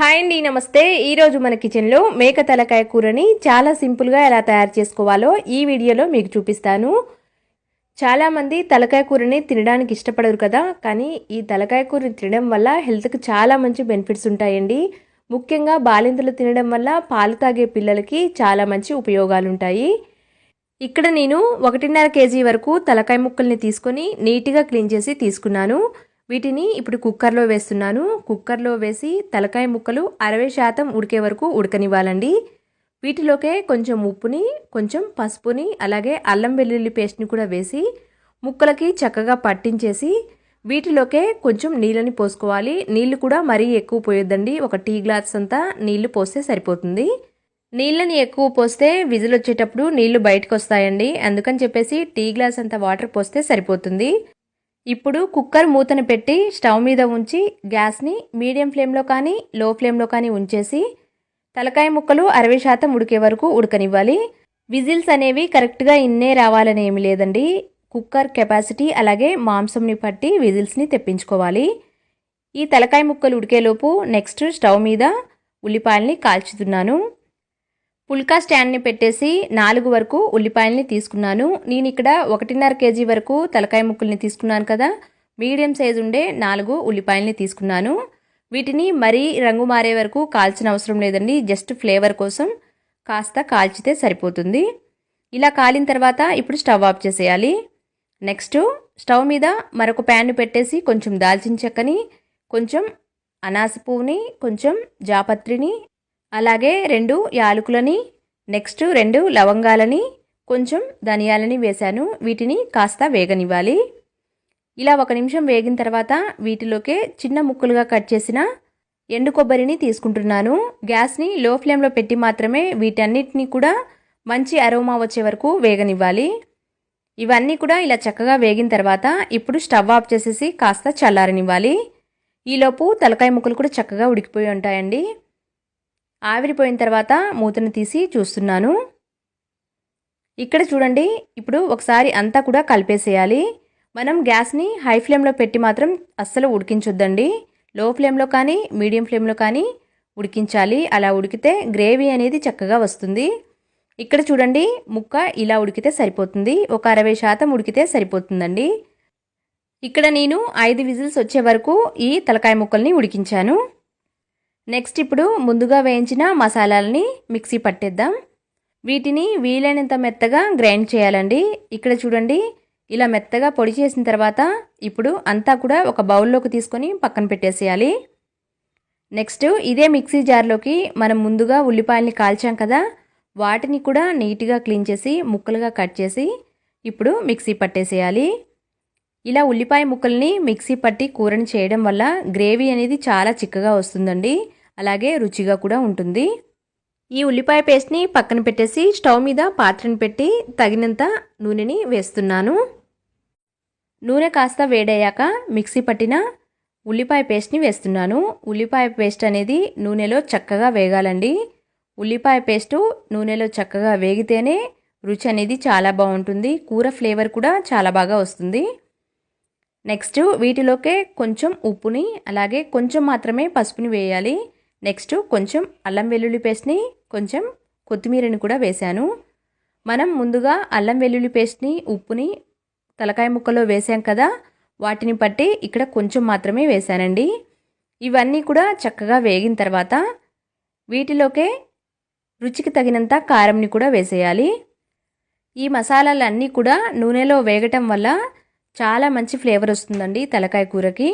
Hi అండి నమస్తే. ఈరోజు మన కిచెన్లో మేక తలకాయ కూరని చాలా సింపుల్గా ఎలా తయారు చేసుకోవాలో ఈ వీడియోలో మీకు చూపిస్తాను. చాలామంది తలకాయ కూరని తినడానికి ఇష్టపడరు కదా కానీ ఈ తలకాయ కూరని తినడం వల్ల హెల్త్కి చాలా మంచి బెనిఫిట్స్ ఉంటాయండి. ముఖ్యంగా బాలింతలు తినడం వల్ల పాలు తాగే పిల్లలకి చాలా మంచి ఉపయోగాలు ఉంటాయి ఇక్కడ నేను ఒకటిన్నర కేజీ వరకు తలకాయ ముక్కల్ని తీసుకొని నీట్గా క్లీన్ చేసి తీసుకున్నాను. వీటిని ఇప్పుడు కుక్కర్లో వేస్తున్నాను. కుక్కర్లో వేసి తలకాయ ముక్కలు అరవై శాతం ఉడికే వరకు ఉడకనివ్వాలండి. వీటిలోకే కొంచెం ఉప్పుని కొంచెం పసుపుని అలాగే అల్లం వెల్లుల్లి పేస్ట్ని కూడా వేసి ముక్కలకి చక్కగా పట్టించేసి వీటిలోకే కొంచెం నీళ్ళని పోసుకోవాలి. నీళ్ళు కూడా మరీ ఎక్కువ పోయొద్దండి. ఒక టీ గ్లాస్ అంతా నీళ్ళు పోస్తే సరిపోతుంది. నీళ్ళని ఎక్కువ పోస్తే విజిల్ వచ్చేటప్పుడు నీళ్ళు బయటకు వస్తాయండి అందుకని చెప్పేసి టీ గ్లాస్ అంత వాటర్ పోస్తే సరిపోతుంది. ఇప్పుడు కుక్కర్ మూతను పెట్టి స్టవ్ మీద ఉంచి గ్యాస్ని మీడియం ఫ్లేమ్లో కానీ లో ఫ్లేమ్లో కానీ ఉంచేసి తలకాయ ముక్కలు అరవై శాతం ఉడికే వరకు ఉడకనివ్వాలి. విజిల్స్ అనేవి కరెక్ట్గా ఇన్నే రావాలని ఏమి లేదండి. కుక్కర్ కెపాసిటీ అలాగే మాంసంని పట్టి విజిల్స్ని తెప్పించుకోవాలి. ఈ తలకాయ ముక్కలు ఉడికేలోపు నెక్స్ట్ స్టవ్ మీద ఉల్లిపాయల్ని కాల్చుతున్నాను. పుల్కా స్టాండ్ని పెట్టేసి నాలుగు వరకు ఉల్లిపాయల్ని తీసుకున్నాను. నేను ఇక్కడ ఒకటిన్నర కేజీ వరకు తలకాయ ముక్కల్ని తీసుకున్నాను కదా. మీడియం సైజ్ ఉండే నాలుగు ఉల్లిపాయల్ని తీసుకున్నాను. వీటిని మరీ రంగు మారే వరకు కాల్చిన అవసరం లేదండి. జస్ట్ ఫ్లేవర్ కోసం కాస్త కాల్చితే సరిపోతుంది. ఇలా కాలిన తర్వాత ఇప్పుడు స్టవ్ ఆఫ్ చేసేయాలి. నెక్స్ట్ స్టవ్ మీద మరొక ప్యాన్ పెట్టేసి కొంచెం దాల్చిన చెక్కని కొంచెం అనాస పువ్వుని కొంచెం జాపత్రిని అలాగే రెండు యాలకులని నెక్స్ట్ రెండు లవంగాలని కొంచెం ధనియాలని వేశాను. వీటిని కాస్త వేగనివ్వాలి. ఇలా ఒక నిమిషం వేగిన తర్వాత వీటిలోకే చిన్న ముక్కలుగా కట్ చేసిన ఎండు కొబ్బరిని తీసుకుంటున్నాను. గ్యాస్ని లో ఫ్లేమ్లో పెట్టి మాత్రమే వీటన్నిటిని కూడా మంచి అరోమా వచ్చే వరకు వేగనివ్వాలి. ఇవన్నీ కూడా ఇలా చక్కగా వేగిన తర్వాత ఇప్పుడు స్టవ్ ఆఫ్ చేసేసి కాస్త చల్లారనివ్వాలి. ఈలోపు తలకాయ ముక్కలు కూడా చక్కగా ఉడికిపోయి ఉంటాయండి. ఆవిరిపోయిన తర్వాత మూతను తీసి చూస్తున్నాను. ఇక్కడ చూడండి ఇప్పుడు ఒకసారి అంతా కూడా కలిపేసేయాలి. మనం గ్యాస్ని హై ఫ్లేమ్లో పెట్టి మాత్రం అస్సలు ఉడికించొద్దండి. లో ఫ్లేమ్లో కానీ మీడియం ఫ్లేమ్లో కానీ ఉడికించాలి. అలా ఉడికితే గ్రేవీ అనేది చక్కగా వస్తుంది. ఇక్కడ చూడండి ముక్క ఇలా ఉడికితే సరిపోతుంది. ఒక అరవై శాతం ఉడికితే సరిపోతుందండి. ఇక్కడ నేను ఐదు విజిల్స్ వచ్చే వరకు ఈ తలకాయ ముక్కల్ని ఉడికించాను. నెక్స్ట్ ఇప్పుడు ముందుగా వేయించిన మసాలాలని మిక్సీ పట్టేద్దాం. వీటిని వీలైనంత మెత్తగా గ్రైండ్ చేయాలండి. ఇక్కడ చూడండి ఇలా మెత్తగా పొడి చేసిన తర్వాత ఇప్పుడు అంతా కూడా ఒక బౌల్లోకి తీసుకొని పక్కన పెట్టేసేయాలి. నెక్స్ట్ ఇదే మిక్సీ జార్లోకి మనం ముందుగా ఉల్లిపాయల్ని కాల్చాం కదా వాటిని కూడా నీట్గా క్లీన్ చేసి ముక్కలుగా కట్ చేసి ఇప్పుడు మిక్సీ పట్టేసేయాలి. ఇలా ఉల్లిపాయ ముక్కల్ని మిక్సీ పట్టి కూరని చేయడం వల్ల గ్రేవీ అనేది చాలా చిక్కగా వస్తుందండి. అలాగే రుచిగా కూడా ఉంటుంది. ఈ ఉల్లిపాయ పేస్ట్ని పక్కన పెట్టేసి స్టవ్ మీద పాత్రను పెట్టి తగినంత నూనెని వేస్తున్నాను. నూనె కాస్త వేడయ్యాక మిక్సీ పట్టిన ఉల్లిపాయ పేస్ట్ని వేస్తున్నాను. ఉల్లిపాయ పేస్ట్ అనేది నూనెలో చక్కగా వేగాలండి. ఉల్లిపాయ పేస్టు నూనెలో చక్కగా వేగితేనే రుచి అనేది చాలా బాగుంటుంది. కూర ఫ్లేవర్ కూడా చాలా బాగా వస్తుంది. నెక్స్ట్ వీటిలోకే కొంచెం ఉప్పుని అలాగే కొంచెం మాత్రమే పసుపుని వేయాలి. నెక్స్ట్ కొంచెం అల్లం వెల్లుల్లి పేస్ట్ని కొంచెం కొత్తిమీరని కూడా వేశాను. మనం ముందుగా అల్లం వెల్లుల్లి పేస్ట్ని ఉప్పుని తలకాయ ముక్కలో వేసాం కదా వాటిని పట్టి ఇక్కడ కొంచెం మాత్రమే వేశానండి. ఇవన్నీ కూడా చక్కగా వేగిన తర్వాత వీటిలోకే రుచికి తగినంత కారంని కూడా వేసేయాలి. ఈ మసాలాలన్నీ కూడా నూనెలో వేగటం వల్ల చాలా మంచి ఫ్లేవర్ వస్తుందండి తలకాయ కూరకి.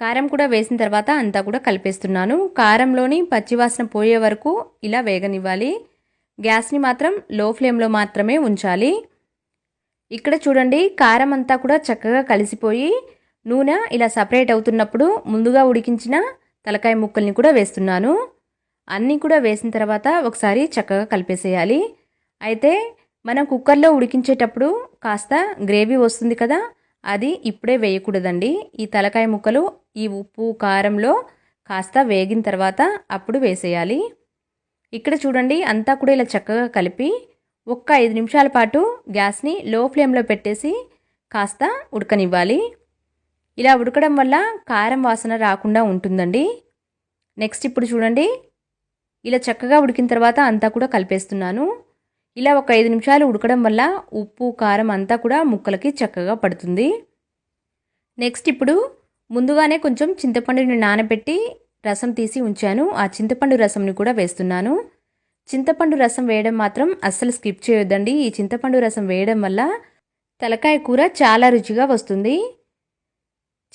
కారం కూడా వేసిన తర్వాత అంతా కూడా కలిపేస్తున్నాను. కారంలోని పచ్చివాసన పోయే వరకు ఇలా వేగనివ్వాలి. గ్యాస్ని మాత్రం లో ఫ్లేమ్లో మాత్రమే ఉంచాలి. ఇక్కడ చూడండి కారం అంతా కూడా చక్కగా కలిసిపోయి నూనె ఇలా సపరేట్ అవుతున్నప్పుడు ముందుగా ఉడికించిన తలకాయ ముక్కల్ని కూడా వేస్తున్నాను. అన్నీ కూడా వేసిన తర్వాత ఒకసారి చక్కగా కలిపేసేయాలి. అయితే మనం కుక్కర్లో ఉడికించేటప్పుడు కాస్త గ్రేవీ వస్తుంది కదా అది ఇప్పుడే వేయకూడదండి. ఈ తలకాయ ముక్కలు ఈ ఉప్పు కారంలో కాస్త వేగిన తర్వాత అప్పుడు వేసేయాలి. ఇక్కడ చూడండి అంతా కూడా ఇలా చక్కగా కలిపి ఒక్క ఐదు నిమిషాల పాటు గ్యాస్ని లో ఫ్లేమ్లో పెట్టేసి కాస్త ఉడకనివ్వాలి. ఇలా ఉడకడం వల్ల కారం వాసన రాకుండా ఉంటుందండి. నెక్స్ట్ ఇప్పుడు చూడండి ఇలా చక్కగా ఉడికిన తర్వాత అంతా కూడా కలిపేస్తున్నాను. ఇలా ఒక ఐదు నిమిషాలు ఉడకడం వల్ల ఉప్పు కారం అంతా కూడా ముక్కలకి చక్కగా పడుతుంది. నెక్స్ట్ ఇప్పుడు ముందుగానే కొంచెం చింతపండుని నానబెట్టి రసం తీసి ఉంచాను. ఆ చింతపండు రసంని కూడా వేస్తున్నాను. చింతపండు రసం వేయడం మాత్రం అస్సలు స్కిప్ చేయొద్దండి. ఈ చింతపండు రసం వేయడం వల్ల తలకాయ కూర చాలా రుచిగా వస్తుంది.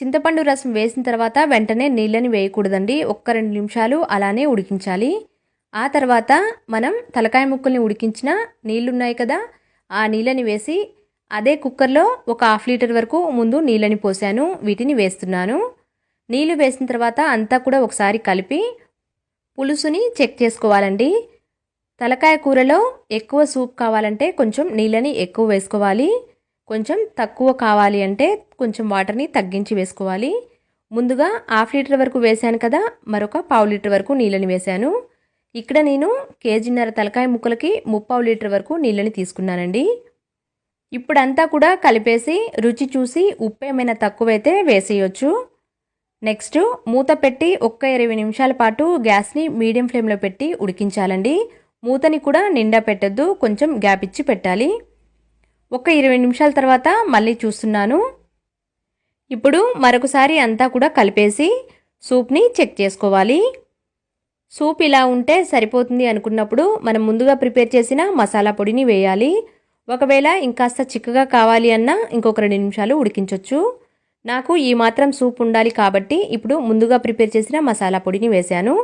చింతపండు రసం వేసిన తర్వాత వెంటనే నీళ్ళని వేయకూడదండి. ఒక్క రెండు నిమిషాలు అలానే ఉడికించాలి. ఆ తర్వాత మనం తలకాయ ముక్కల్ని ఉడికించిన నీళ్ళున్నాయి కదా ఆ నీళ్ళని వేసి అదే కుక్కర్లో ఒక హాఫ్ లీటర్ వరకు ముందు నీళ్ళని పోసాను వీటిని వేస్తున్నాను. నీళ్ళు వేసిన తర్వాత అంతా కూడా ఒకసారి కలిపి పులుసుని చెక్ చేసుకోవాలండి. తలకాయ కూరలో ఎక్కువ సూప్ కావాలంటే కొంచెం నీళ్ళని ఎక్కువ వేసుకోవాలి. కొంచెం తక్కువ కావాలి అంటే కొంచెం వాటర్ని తగ్గించి వేసుకోవాలి. ముందుగా హాఫ్ లీటర్ వరకు వేశాను కదా మరొక పావు లీటర్ వరకు నీళ్ళని వేశాను ఇక్కడ నేను కేజీన్నర తలకాయ ముక్కలకి ముప్పావు లీటర్ వరకు నీళ్ళని తీసుకున్నానండి. ఇప్పుడంతా కూడా కలిపేసి రుచి చూసి ఉప్పు ఏమైనా తక్కువైతే వేసేయచ్చు. నెక్స్ట్ మూత పెట్టి ఒక్క ఇరవై నిమిషాల పాటు గ్యాస్ని మీడియం ఫ్లేమ్లో పెట్టి ఉడికించాలండి. మూతని కూడా నిండా పెట్టద్దు కొంచెం గ్యాప్ ఇచ్చి పెట్టాలి. ఒక ఇరవై నిమిషాల తర్వాత మళ్ళీ చూస్తున్నాను. ఇప్పుడు మరొకసారి అంతా కూడా కలిపేసి సూప్ని చెక్ చేసుకోవాలి. సూప్ ఇలా ఉంటే సరిపోతుంది అనుకున్నప్పుడు మనం ముందుగా ప్రిపేర్ చేసిన మసాలా పొడిని వేయాలి. ఒకవేళ ఇంకాస్త చిక్కగా కావాలి అన్నా ఇంకొక రెండు నిమిషాలు ఉడికించవచ్చు నాకు ఈ మాత్రం సూప్ ఉండాలి కాబట్టి ఇప్పుడు ముందుగా ప్రిపేర్ చేసిన మసాలా పొడిని వేశాను.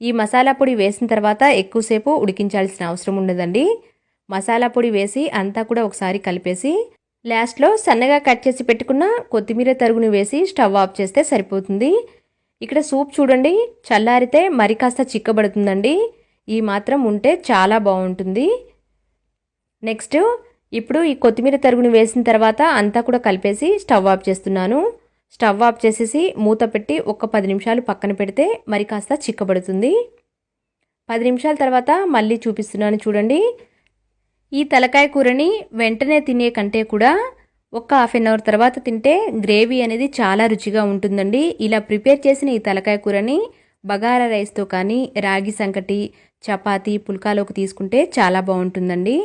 ఈ మసాలా పొడి వేసిన తర్వాత ఎక్కువసేపు ఉడికించాల్సిన అవసరం ఉండదండి. మసాలా పొడి వేసి అంతా కూడా ఒకసారి కలిపేసి లాస్ట్లో సన్నగా కట్ చేసి పెట్టుకున్న కొత్తిమీర తరుగుని వేసి స్టవ్ ఆఫ్ చేస్తే సరిపోతుంది. ఇక్కడ సూప్ చూడండి చల్లారితే మరి కాస్త చిక్కబడుతుందండి. ఈ మాత్రం ఉంటే చాలా బాగుంటుంది. నెక్స్ట్ ఇప్పుడు ఈ కొత్తిమీర తరుగుని వేసిన తర్వాత అంతా కూడా కలిపేసి స్టవ్ ఆఫ్ చేస్తున్నాను. స్టవ్ ఆఫ్ చేసేసి మూత పెట్టి ఒక పది నిమిషాలు పక్కన పెడితే మరి కాస్త చిక్కబడుతుంది. పది నిమిషాల తర్వాత మళ్ళీ చూపిస్తున్నాను చూడండి. ఈ తలకాయ కూరని వెంటనే తినే కంటే కూడా ఒక హాఫ్ అన్ అవర్ తర్వాత తింటే గ్రేవీ అనేది చాలా రుచిగా ఉంటుందండి. ఇలా ప్రిపేర్ చేసిన ఈ తలకాయ కూరని బగారా రైస్తో కానీ రాగి సంకటి చపాతి పుల్కాలోకి తీసుకుంటే చాలా బాగుంటుందండి.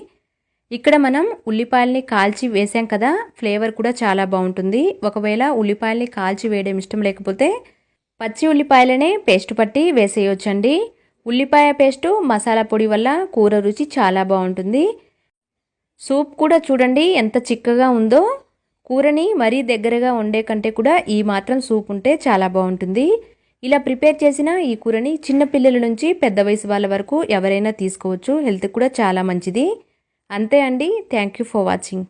ఇక్కడ మనం ఉల్లిపాయల్ని కాల్చి వేసాం కదా ఫ్లేవర్ కూడా చాలా బాగుంటుంది. ఒకవేళ ఉల్లిపాయల్ని కాల్చి వేయడం ఇష్టం లేకపోతే పచ్చి ఉల్లిపాయలనే పేస్ట్ పట్టి వేసేయొచ్చండి. ఉల్లిపాయ పేస్టు మసాలా పొడి వల్ల కూర రుచి చాలా బాగుంటుంది. సూప్ కూడా చూడండి ఎంత చిక్కగా ఉందో. కూరని మరీ దగ్గరగా ఉండే కంటే కూడా ఈ మాత్రం సూప్ ఉంటే చాలా బాగుంటుంది. ఇలా ప్రిపేర్ చేసిన ఈ కూరని చిన్న పిల్లల నుంచి పెద్ద వయసు వాళ్ళ వరకు ఎవరైనా తీసుకోవచ్చు. హెల్త్ కూడా చాలా మంచిది. అంతే అండి. Thank you for watching.